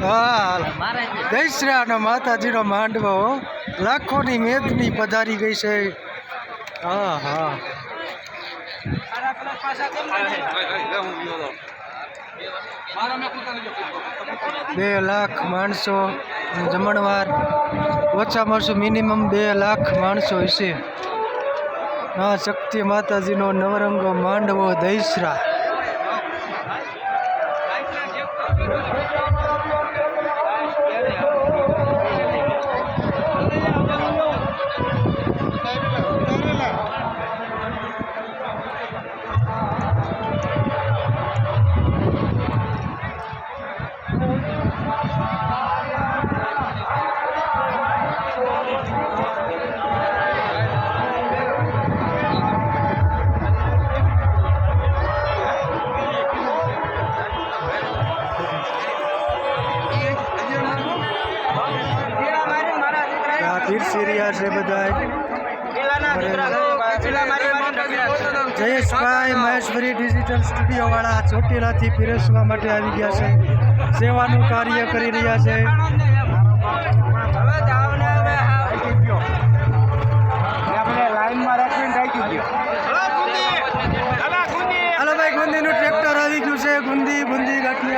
હા દૈસરા અને માતાજીનો માંડવો લાખોની મેદની પધારી ગઈ છે. હા હા. બે લાખ માણસો જમણવાર. ઓછામાં ઓછું મિનિમમ બે લાખ માણસો હશે. હા શક્તિ માતાજીનો નવરંગો માંડવો દૈસરા આ ગીર સિરિયા છે બધા જયેશભાઈ મહેશભરી ડિજિટલ સ્ટુડિયોવાળા ચોટીલાથી પીરસવા માટે આવી ગયા છે. સેવાનું કાર્ય કરી રહ્યા છે. હલો ભાઈ, ગુંદીનું ટ્રેક્ટર આવી ગયું છે. ગુંદી ગુંદી ગાંઠી